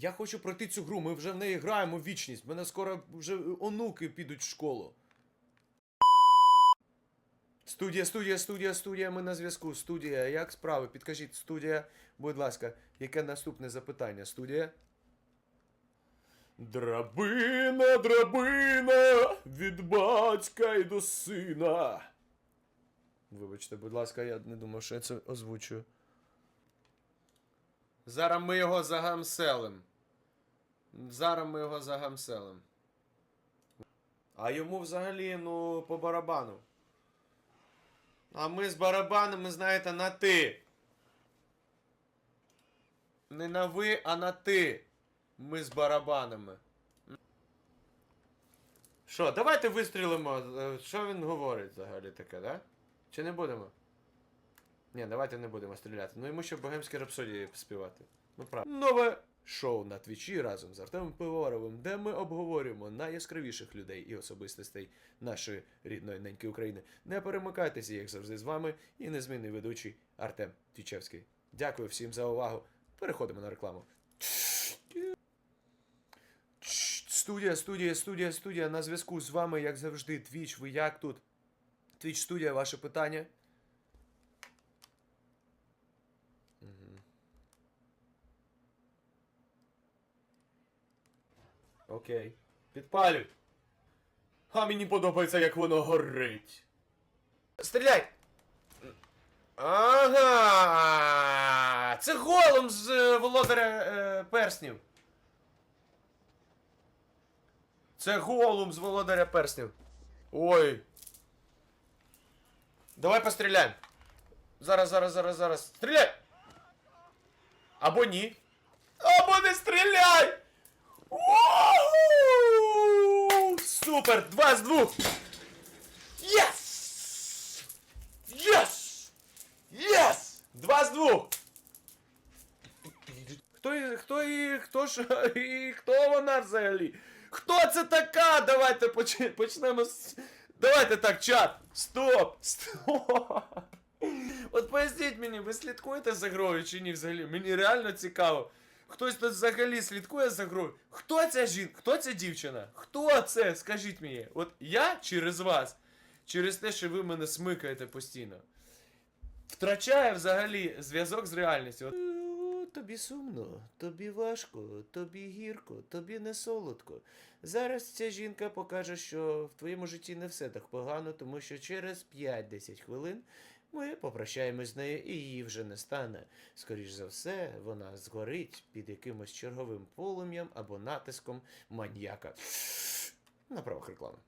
Я хочу пройти цю гру, ми вже в неї граємо в вічність. Мене скоро вже онуки підуть в школу. Студія, студія, студія, студія, ми на зв'язку. Студія, як справи? Підкажіть, студія, будь ласка, яке наступне запитання? Студія? Драбина, драбина, від батька й до сина. Вибачте, будь ласка, я не думав, що я це озвучую. Зараз ми його загамселим. Зараз ми його загамселим. А йому взагалі, ну, по барабану. А ми з барабанами, знаєте, на ти. Не на ви, а на ти. Ми з барабанами. Що, давайте вистрілимо. Е, Що він говорить взагалі таке, да? Чи не будемо? Ні, давайте не будемо стріляти. Ну йому ще богемські рапсодії співати. Ну правда. Нове шоу на твічі разом з Артемом Пивоваровим, де ми обговорюємо найяскравіших людей і особистостей нашої рідної неньки України. Не перемикайтеся, як завжди, з вами і незмінний ведучий Артем Твічевський. Дякую всім за увагу. Переходимо на рекламу. Студія, студія, студія, студія. На зв'язку з вами, як завжди, Твіч. Ви як тут? Твіч студія, ваше питання. Окей. Підпалюй. А мені подобається, як воно горить. Стріляй! Ага! Це голом з е, володаря е, перснів. Це голум з володаря перснів. Ой. Давай постріляємо. Зараз, зараз, зараз, зараз. Стріляй! Або ні. Або не стріляй! У-ху! Супер! Два з двох! Єс! Єс! Єс! Два з двох! Хто і хто і хто ж і хто вона взагалі? Хто це така? Давайте поч- почнемо з. Давайте так, чат! Стоп! Стоп! От поясніть мені, ви слідкуєте за грою чи ні взагалі? Мені реально цікаво. Хтось тут взагалі слідкує за грою? Хто ця жінка? Хто ця дівчина? Хто це? Скажіть мені. От я через вас? Через те, що ви мене смикаєте постійно. Втрачає взагалі зв'язок з реальністю. От... Тобі сумно, тобі важко, тобі гірко, тобі не солодко. Зараз ця жінка покаже, що в твоєму житті не все так погано, тому що через 5-10 хвилин ми попрощаємось з нею і її вже не стане. Скоріш за все, вона згорить під якимось черговим полум'ям або натиском маньяка. На правах реклами.